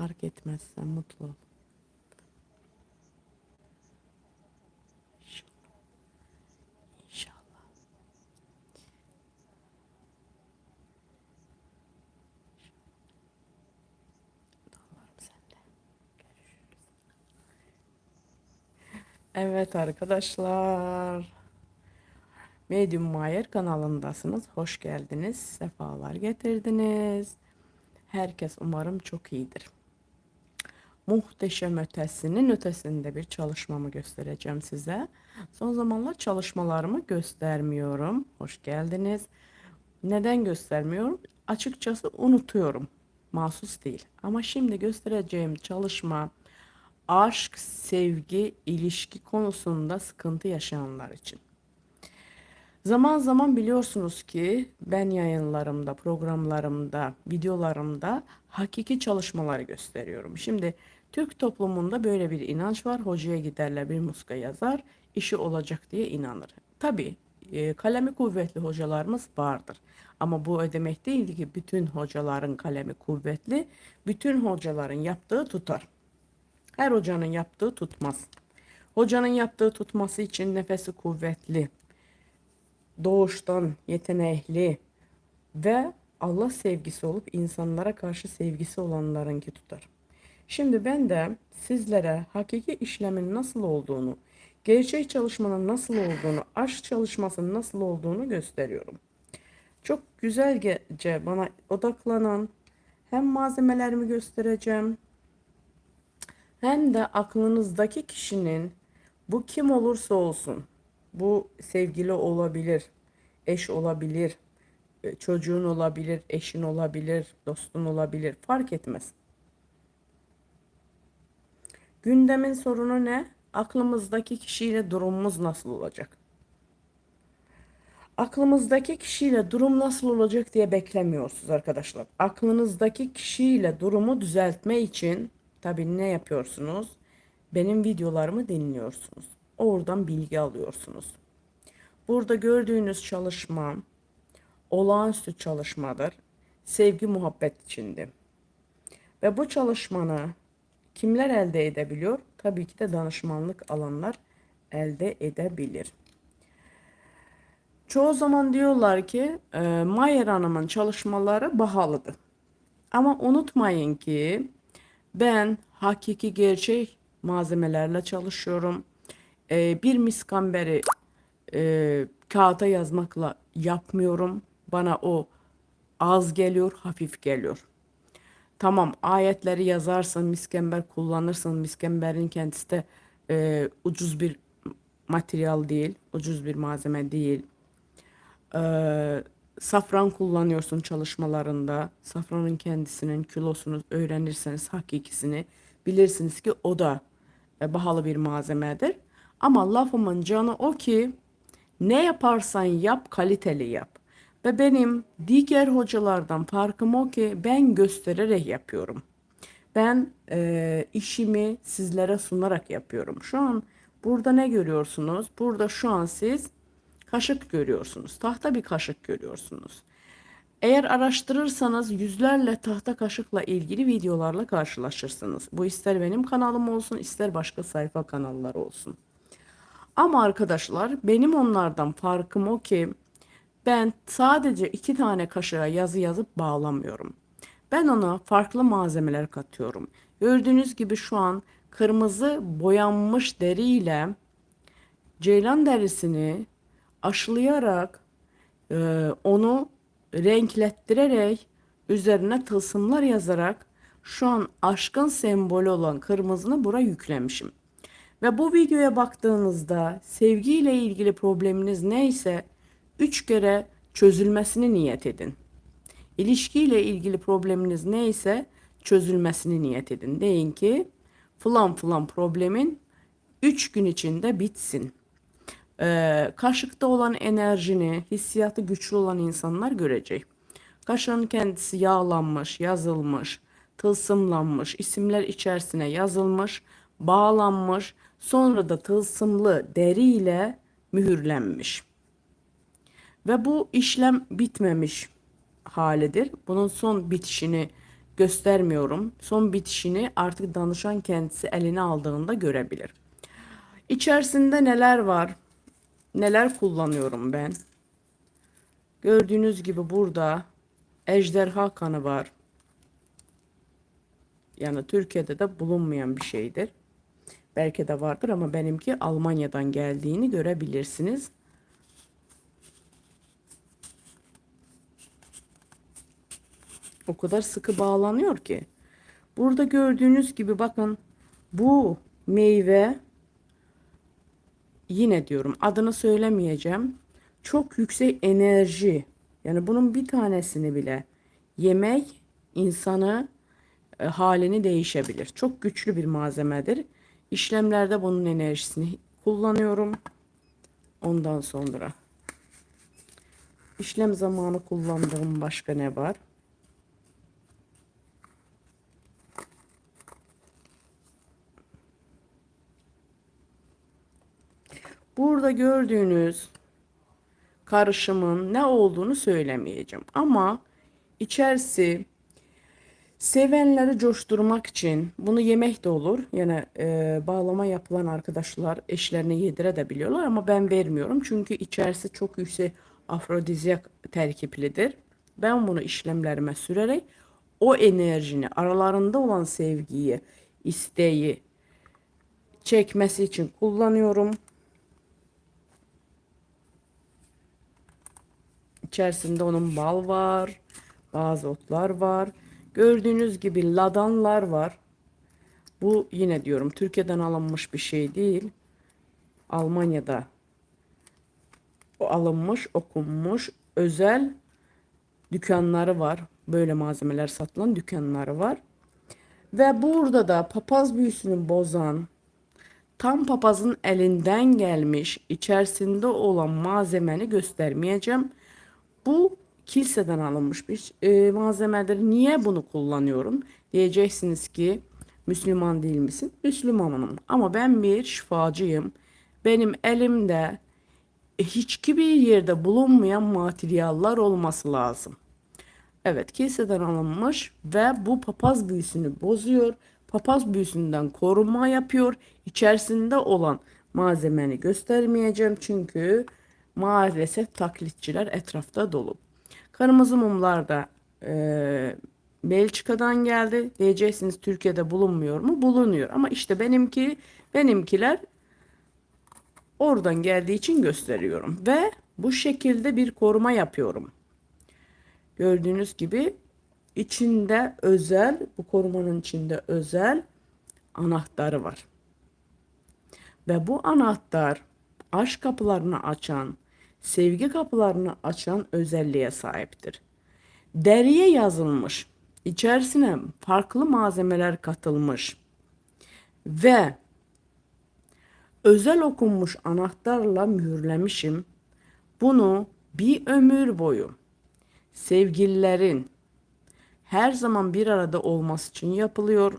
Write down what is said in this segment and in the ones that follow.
Fark etmez sen mutlu ol. Evet arkadaşlar. Medium Mayer kanalındasınız. Hoş geldiniz. Sefalar getirdiniz. Herkes umarım çok iyidir. Muhteşem ötesinin ötesinde bir çalışmamı göstereceğim size. Son zamanlar çalışmalarımı göstermiyorum. Hoş geldiniz. Neden göstermiyorum? Açıkçası unutuyorum. Mahsus değil. Ama şimdi göstereceğim çalışma aşk, sevgi, ilişki konusunda sıkıntı yaşayanlar için. Zaman zaman biliyorsunuz ki ben yayınlarımda, programlarımda, videolarımda hakiki çalışmaları gösteriyorum. Şimdi Türk toplumunda böyle bir inanç var. Hocaya giderler bir muska yazar, işi olacak diye inanır. Tabii e, kalemi kuvvetli hocalarımız vardır. Ama bu demek değil ki bütün hocaların kalemi kuvvetli, bütün hocaların yaptığı tutar. Her hocanın yaptığı tutmaz. Hocanın yaptığı tutması için nefesi kuvvetli, doğuştan yetenekli ve Allah sevgisi olup insanlara karşı sevgisi olanlarınki tutar. Şimdi ben de sizlere hakiki işlemin nasıl olduğunu, gerçek çalışmanın nasıl olduğunu, aşk çalışmasının nasıl olduğunu gösteriyorum. Çok güzelce bana odaklanan hem malzemelerimi göstereceğim hem de aklınızdaki kişinin bu kim olursa olsun bu sevgili olabilir, eş olabilir, e, çocuğun olabilir, eşin olabilir, dostun olabilir fark etmez. Gündemin sorunu ne? Aklımızdaki kişiyle durumumuz nasıl olacak? Aklımızdaki kişiyle durum nasıl olacak diye beklemiyorsunuz arkadaşlar. Aklınızdaki kişiyle durumu düzeltme için tabii ne yapıyorsunuz? Benim videolarımı dinliyorsunuz. Oradan bilgi alıyorsunuz. Burada gördüğünüz çalışma olağanüstü çalışmadır. Sevgi muhabbet içinde. Ve bu çalışmanı kimler elde edebiliyor? Tabii ki de danışmanlık alanlar elde edebilir. Çoğu zaman diyorlar ki e, Mayer Hanım'ın çalışmaları pahalıdır. Ama unutmayın ki ben hakiki gerçek malzemelerle çalışıyorum. E, bir miskamberi e, kağıta yazmakla yapmıyorum. Bana o az geliyor, hafif geliyor. Tamam ayetleri yazarsın, miskember kullanırsın. Miskemberin kendisi de e, ucuz bir materyal değil, ucuz bir malzeme değil. E, safran kullanıyorsun çalışmalarında. Safranın kendisinin kilosunu öğrenirseniz hakikisini bilirsiniz ki o da e, pahalı bir malzemedir. Ama lafımın canı o ki ne yaparsan yap kaliteli yap. Ve benim diğer hocalardan farkım o ki ben göstererek yapıyorum. Ben e, işimi sizlere sunarak yapıyorum. Şu an burada ne görüyorsunuz? Burada şu an siz kaşık görüyorsunuz. Tahta bir kaşık görüyorsunuz. Eğer araştırırsanız yüzlerle tahta kaşıkla ilgili videolarla karşılaşırsınız. Bu ister benim kanalım olsun ister başka sayfa kanalları olsun. Ama arkadaşlar benim onlardan farkım o ki ben sadece iki tane kaşığa yazı yazıp bağlamıyorum. Ben ona farklı malzemeler katıyorum. Gördüğünüz gibi şu an kırmızı boyanmış deriyle ceylan derisini aşılayarak e, onu renklettirerek üzerine tılsımlar yazarak şu an aşkın sembolü olan kırmızını buraya yüklemişim. Ve bu videoya baktığınızda sevgiyle ilgili probleminiz neyse üç kere çözülmesini niyet edin. İlişkiyle ilgili probleminiz neyse çözülmesini niyet edin. Deyin ki falan falan problemin üç gün içinde bitsin. Ee, kaşıkta olan enerjini, hissiyatı güçlü olan insanlar görecek. Kaşığın kendisi yağlanmış, yazılmış, tılsımlanmış, isimler içerisine yazılmış, bağlanmış, sonra da tılsımlı deriyle mühürlenmiş. Ve bu işlem bitmemiş halidir. Bunun son bitişini göstermiyorum. Son bitişini artık danışan kendisi eline aldığında görebilir. İçerisinde neler var? Neler kullanıyorum ben? Gördüğünüz gibi burada ejderha kanı var. Yani Türkiye'de de bulunmayan bir şeydir. Belki de vardır ama benimki Almanya'dan geldiğini görebilirsiniz. O kadar sıkı bağlanıyor ki. Burada gördüğünüz gibi bakın bu meyve yine diyorum adını söylemeyeceğim. Çok yüksek enerji. Yani bunun bir tanesini bile yemek insanı e, halini değişebilir. Çok güçlü bir malzemedir. İşlemlerde bunun enerjisini kullanıyorum. Ondan sonra işlem zamanı kullandığım başka ne var? Burada gördüğünüz karışımın ne olduğunu söylemeyeceğim. Ama içerisi sevenleri coşturmak için bunu yemek de olur. Yani e, bağlama yapılan arkadaşlar eşlerine yedirebiliyorlar ama ben vermiyorum. Çünkü içerisi çok yüksek afrodizyak terkiplidir. Ben bunu işlemlerime sürerek o enerjini aralarında olan sevgiyi, isteği çekmesi için kullanıyorum. İçerisinde onun bal var, bazı otlar var. Gördüğünüz gibi ladanlar var. Bu yine diyorum Türkiye'den alınmış bir şey değil. Almanya'da alınmış, okunmuş özel dükkanları var. Böyle malzemeler satılan dükkanları var. Ve burada da papaz büyüsünü bozan tam papazın elinden gelmiş içerisinde olan malzemeni göstermeyeceğim. Bu kiliseden alınmış bir e, malzemedir. Niye bunu kullanıyorum? Diyeceksiniz ki Müslüman değil misin? Müslümanım ama ben bir şifacıyım. Benim elimde hiçbir yerde bulunmayan materyaller olması lazım. Evet kiliseden alınmış ve bu papaz büyüsünü bozuyor. Papaz büyüsünden koruma yapıyor. İçerisinde olan malzemeni göstermeyeceğim çünkü maalesef taklitçiler etrafta dolu. Kırmızı mumlar da e, Belçika'dan geldi. Diyeceksiniz Türkiye'de bulunmuyor mu? Bulunuyor. Ama işte benimki benimkiler oradan geldiği için gösteriyorum. Ve bu şekilde bir koruma yapıyorum. Gördüğünüz gibi içinde özel, bu korumanın içinde özel anahtarı var. Ve bu anahtar aşk kapılarını açan, sevgi kapılarını açan özelliğe sahiptir. Deriye yazılmış, içerisine farklı malzemeler katılmış ve özel okunmuş anahtarla mühürlemişim. Bunu bir ömür boyu sevgililerin her zaman bir arada olması için yapılıyor.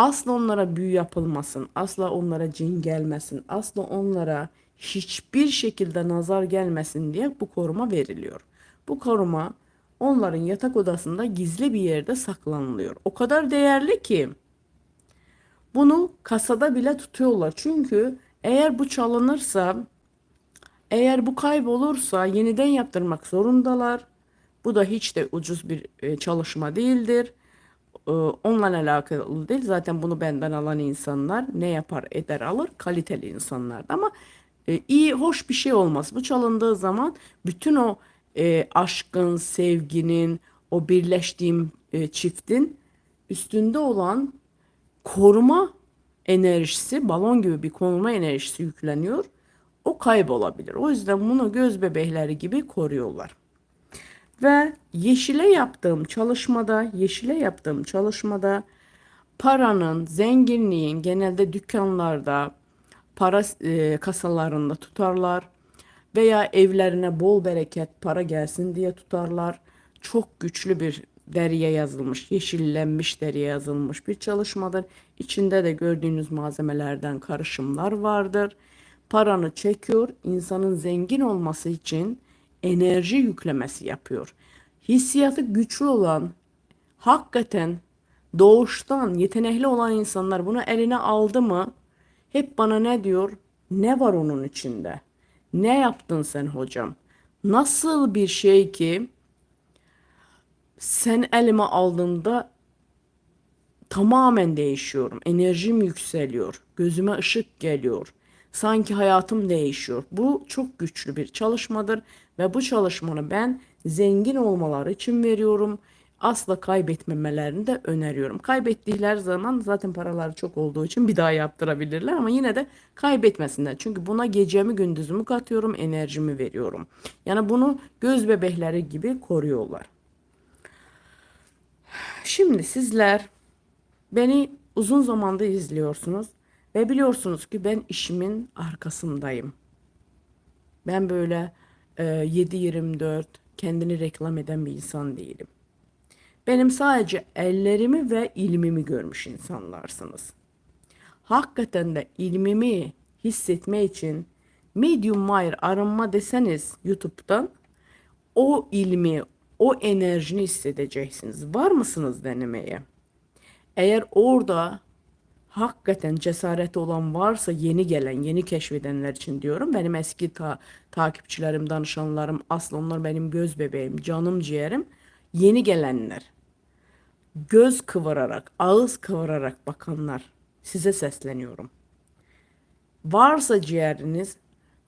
Asla onlara büyü yapılmasın, asla onlara cin gelmesin, asla onlara hiçbir şekilde nazar gelmesin diye bu koruma veriliyor. Bu koruma onların yatak odasında gizli bir yerde saklanılıyor. O kadar değerli ki bunu kasada bile tutuyorlar. Çünkü eğer bu çalınırsa, eğer bu kaybolursa yeniden yaptırmak zorundalar. Bu da hiç de ucuz bir e, çalışma değildir. E, onunla alakalı değil. Zaten bunu benden alan insanlar ne yapar eder alır kaliteli insanlar. Ama e, iyi hoş bir şey olmaz. Bu çalındığı zaman bütün o e, aşkın, sevginin, o birleştiğim e, çiftin üstünde olan koruma enerjisi, balon gibi bir koruma enerjisi yükleniyor. O kaybolabilir. O yüzden bunu göz bebekleri gibi koruyorlar. Ve yeşile yaptığım çalışmada, yeşile yaptığım çalışmada paranın, zenginliğin genelde dükkanlarda, para e, kasalarında tutarlar veya evlerine bol bereket para gelsin diye tutarlar. Çok güçlü bir deriye yazılmış, yeşillenmiş deriye yazılmış bir çalışmadır. İçinde de gördüğünüz malzemelerden karışımlar vardır. Paranı çekiyor, insanın zengin olması için enerji yüklemesi yapıyor. Hissiyatı güçlü olan hakikaten doğuştan yetenekli olan insanlar bunu eline aldı mı hep bana ne diyor? Ne var onun içinde? Ne yaptın sen hocam? Nasıl bir şey ki sen elime aldığında tamamen değişiyorum. Enerjim yükseliyor. Gözüme ışık geliyor. Sanki hayatım değişiyor. Bu çok güçlü bir çalışmadır ve bu çalışmanı ben zengin olmaları için veriyorum. Asla kaybetmemelerini de öneriyorum. Kaybettikleri zaman zaten paraları çok olduğu için bir daha yaptırabilirler ama yine de kaybetmesinler. Çünkü buna gecemi gündüzümü katıyorum, enerjimi veriyorum. Yani bunu göz bebekleri gibi koruyorlar. Şimdi sizler Beni uzun zamandır izliyorsunuz ve biliyorsunuz ki ben işimin arkasındayım. Ben böyle e, 7-24 kendini reklam eden bir insan değilim. Benim sadece ellerimi ve ilmimi görmüş insanlarsınız. Hakikaten de ilmimi hissetme için Medium Wire arınma deseniz YouTube'dan o ilmi, o enerjini hissedeceksiniz. Var mısınız denemeye? Eğer orada hakikaten cesareti olan varsa yeni gelen, yeni keşfedenler için diyorum. Benim eski ta takipçilerim, danışanlarım, aslında onlar benim göz bebeğim, canım ciğerim. Yeni gelenler, göz kıvırarak, ağız kıvırarak bakanlar size sesleniyorum. Varsa ciğeriniz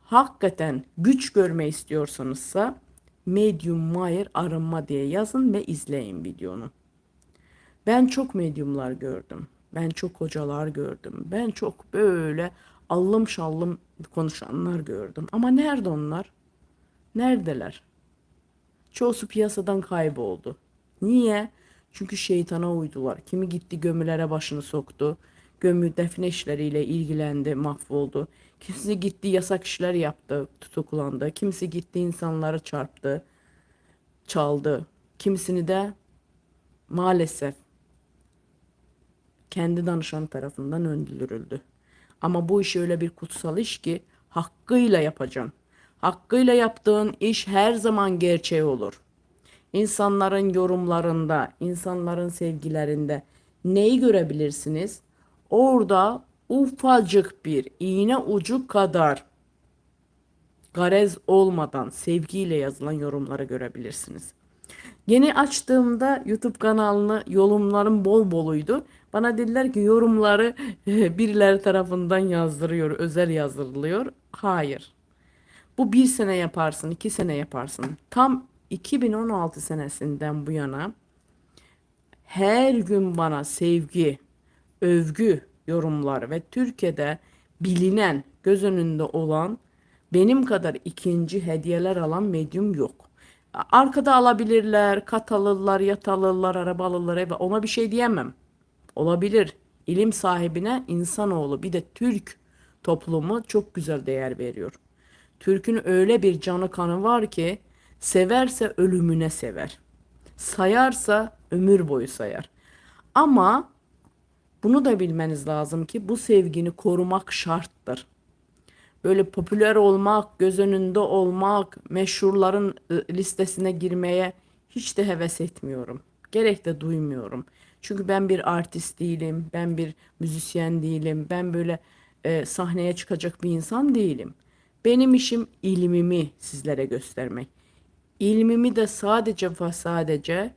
hakikaten güç görme istiyorsanızsa Medium Wire arınma diye yazın ve izleyin videonu. Ben çok medyumlar gördüm. Ben çok hocalar gördüm. Ben çok böyle allım şallım konuşanlar gördüm. Ama nerede onlar? Neredeler? Çoğusu piyasadan kayboldu. Niye? Çünkü şeytana uydular. Kimi gitti gömülere başını soktu. Gömü defne işleriyle ilgilendi, mahvoldu. Kimisi gitti yasak işler yaptı, tutuklandı. Kimisi gitti insanları çarptı, çaldı. Kimisini de maalesef kendi danışan tarafından öldürüldü. Ama bu iş öyle bir kutsal iş ki hakkıyla yapacaksın. Hakkıyla yaptığın iş her zaman gerçeği olur. İnsanların yorumlarında, insanların sevgilerinde neyi görebilirsiniz? Orada ufacık bir iğne ucu kadar garez olmadan sevgiyle yazılan yorumları görebilirsiniz. Yeni açtığımda YouTube kanalını yorumlarım bol boluydu. Bana dediler ki yorumları birileri tarafından yazdırıyor, özel yazdırılıyor. Hayır. Bu bir sene yaparsın, iki sene yaparsın. Tam 2016 senesinden bu yana her gün bana sevgi, övgü yorumları ve Türkiye'de bilinen, göz önünde olan benim kadar ikinci hediyeler alan medyum yok. Arkada alabilirler, kat alırlar, yat alırlar, eve. Ona bir şey diyemem. Olabilir. İlim sahibine insanoğlu bir de Türk toplumu çok güzel değer veriyor. Türk'ün öyle bir canı kanı var ki severse ölümüne sever. Sayarsa ömür boyu sayar. Ama bunu da bilmeniz lazım ki bu sevgini korumak şarttır. Böyle popüler olmak, göz önünde olmak, meşhurların ı, listesine girmeye hiç de heves etmiyorum. Gerek de duymuyorum. Çünkü ben bir artist değilim, ben bir müzisyen değilim, ben böyle e, sahneye çıkacak bir insan değilim. Benim işim ilmimi sizlere göstermek. İlmimi de sadece ve sadece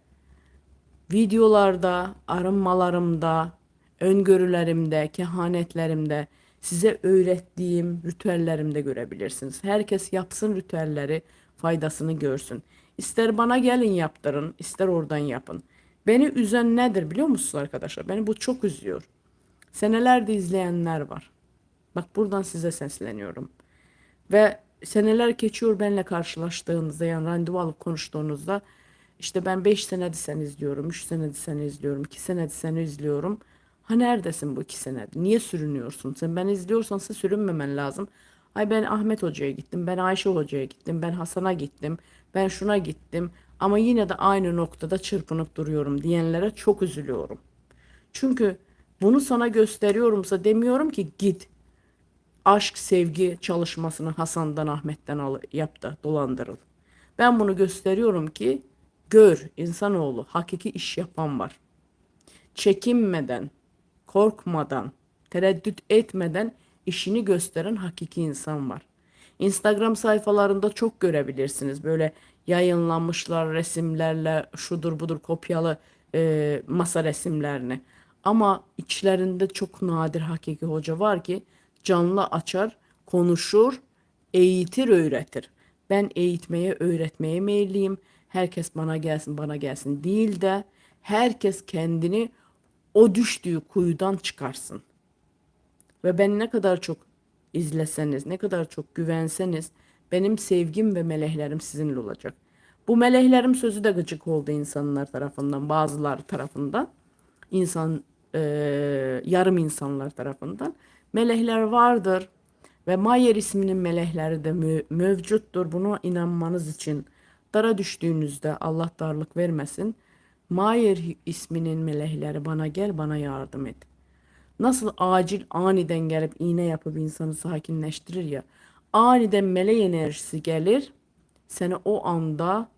videolarda, arınmalarımda, öngörülerimde, kehanetlerimde, size öğrettiğim ritüellerimde görebilirsiniz. Herkes yapsın ritüelleri, faydasını görsün. İster bana gelin yaptırın, ister oradan yapın. Beni üzen nedir biliyor musunuz arkadaşlar? Beni bu çok üzüyor. Senelerde izleyenler var. Bak buradan size sesleniyorum. Ve seneler geçiyor benimle karşılaştığınızda yani randevu alıp konuştuğunuzda işte ben 5 senedir seni izliyorum, 3 senedir seni izliyorum, 2 senedir seni izliyorum. Ha neredesin bu 2 senedir? Niye sürünüyorsun? Sen ben izliyorsan sen sürünmemen lazım. Ay ben Ahmet Hoca'ya gittim, ben Ayşe Hoca'ya gittim, ben Hasan'a gittim, ben şuna gittim. Ama yine de aynı noktada çırpınıp duruyorum diyenlere çok üzülüyorum. Çünkü bunu sana gösteriyorumsa demiyorum ki git aşk sevgi çalışmasını Hasan'dan Ahmet'ten al, yap da dolandırıl. Ben bunu gösteriyorum ki Gör insanoğlu hakiki iş yapan var. Çekinmeden, korkmadan, tereddüt etmeden işini gösteren hakiki insan var. Instagram sayfalarında çok görebilirsiniz. Böyle yayınlanmışlar resimlerle şudur budur kopyalı e, masa resimlerini. Ama içlerinde çok nadir hakiki hoca var ki canlı açar, konuşur, eğitir, öğretir. Ben eğitmeye, öğretmeye meyilliyim. Herkes bana gelsin, bana gelsin değil de herkes kendini o düştüğü kuyudan çıkarsın. Ve ben ne kadar çok izleseniz, ne kadar çok güvenseniz benim sevgim ve meleklerim sizinle olacak. Bu meleklerim sözü de gıcık oldu insanlar tarafından, bazıları tarafından. insan e, yarım insanlar tarafından. Melekler vardır ve Mayer isminin melekleri de mü- mevcuttur. Buna inanmanız için dara düştüğünüzde Allah darlık vermesin. Mayer isminin melekleri bana gel bana yardım et. Nasıl acil aniden gelip iğne yapıp insanı sakinleştirir ya. Aniden melek enerjisi gelir. Seni o anda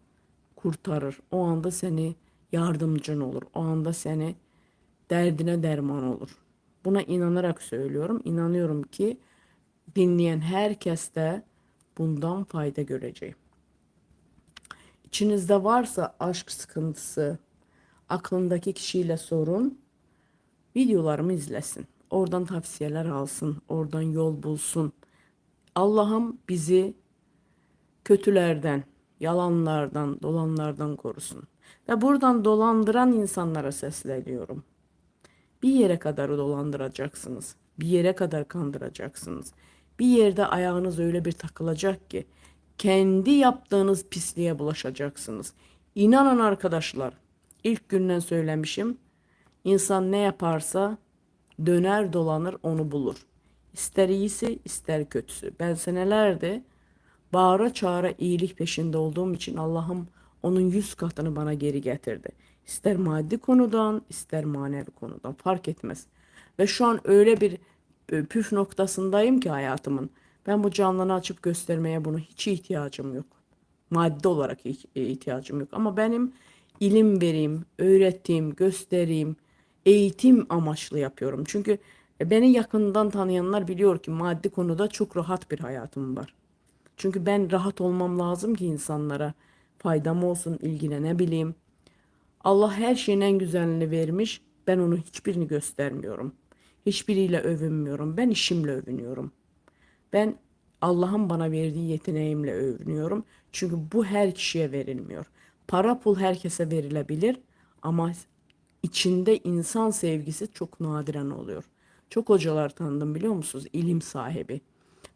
kurtarır. O anda seni yardımcın olur. O anda seni derdine derman olur. Buna inanarak söylüyorum. İnanıyorum ki dinleyen herkes de bundan fayda görecek. İçinizde varsa aşk sıkıntısı, aklındaki kişiyle sorun, videolarımı izlesin. Oradan tavsiyeler alsın, oradan yol bulsun. Allah'ım bizi kötülerden, yalanlardan, dolanlardan korusun. Ve buradan dolandıran insanlara sesleniyorum. Bir yere kadar dolandıracaksınız. Bir yere kadar kandıracaksınız. Bir yerde ayağınız öyle bir takılacak ki kendi yaptığınız pisliğe bulaşacaksınız. İnanın arkadaşlar, ilk günden söylemişim. İnsan ne yaparsa döner dolanır onu bulur. İster iyisi ister kötüsü. Ben senelerde bağıra çağıra iyilik peşinde olduğum için Allah'ım onun yüz katını bana geri getirdi. İster maddi konudan ister manevi konudan fark etmez. Ve şu an öyle bir e, püf noktasındayım ki hayatımın. Ben bu canlını açıp göstermeye bunu hiç ihtiyacım yok. Maddi olarak iht- ihtiyacım yok. Ama benim ilim vereyim, öğreteyim, göstereyim, eğitim amaçlı yapıyorum. Çünkü e, beni yakından tanıyanlar biliyor ki maddi konuda çok rahat bir hayatım var. Çünkü ben rahat olmam lazım ki insanlara faydam olsun, ilgilenebileyim. Allah her şeyin en güzelini vermiş. Ben onu hiçbirini göstermiyorum. Hiçbiriyle övünmüyorum. Ben işimle övünüyorum. Ben Allah'ın bana verdiği yeteneğimle övünüyorum. Çünkü bu her kişiye verilmiyor. Para pul herkese verilebilir ama içinde insan sevgisi çok nadiren oluyor. Çok hocalar tanıdım biliyor musunuz? İlim sahibi.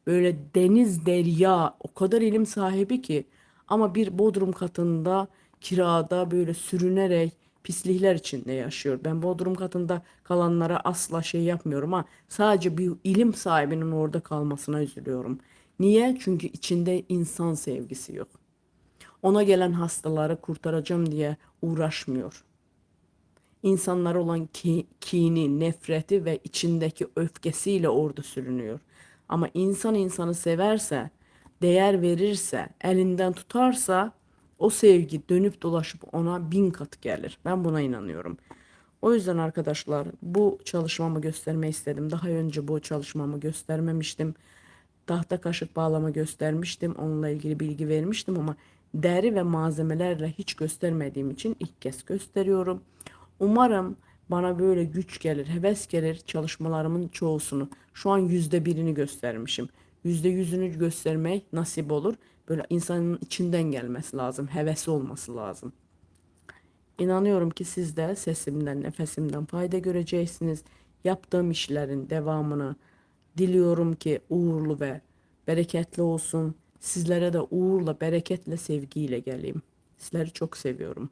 Böyle deniz derya o kadar ilim sahibi ki ama bir bodrum katında kirada böyle sürünerek pislikler içinde yaşıyor. Ben bodrum katında kalanlara asla şey yapmıyorum ha. Sadece bir ilim sahibinin orada kalmasına üzülüyorum. Niye? Çünkü içinde insan sevgisi yok. Ona gelen hastaları kurtaracağım diye uğraşmıyor. İnsanlara olan ki, kini, nefreti ve içindeki öfkesiyle orada sürünüyor. Ama insan insanı severse, değer verirse, elinden tutarsa o sevgi dönüp dolaşıp ona bin kat gelir. Ben buna inanıyorum. O yüzden arkadaşlar bu çalışmamı göstermek istedim. Daha önce bu çalışmamı göstermemiştim. Tahta kaşık bağlama göstermiştim. Onunla ilgili bilgi vermiştim ama deri ve malzemelerle hiç göstermediğim için ilk kez gösteriyorum. Umarım bana böyle güç gelir, heves gelir çalışmalarımın çoğusunu. Şu an yüzde birini göstermişim. Yüzde yüzünü göstermek nasip olur. Böyle insanın içinden gelmesi lazım, hevesi olması lazım. İnanıyorum ki siz de sesimden, nefesimden fayda göreceksiniz. Yaptığım işlerin devamını diliyorum ki uğurlu ve bereketli olsun. Sizlere de uğurla, bereketle, sevgiyle geleyim. Sizleri çok seviyorum.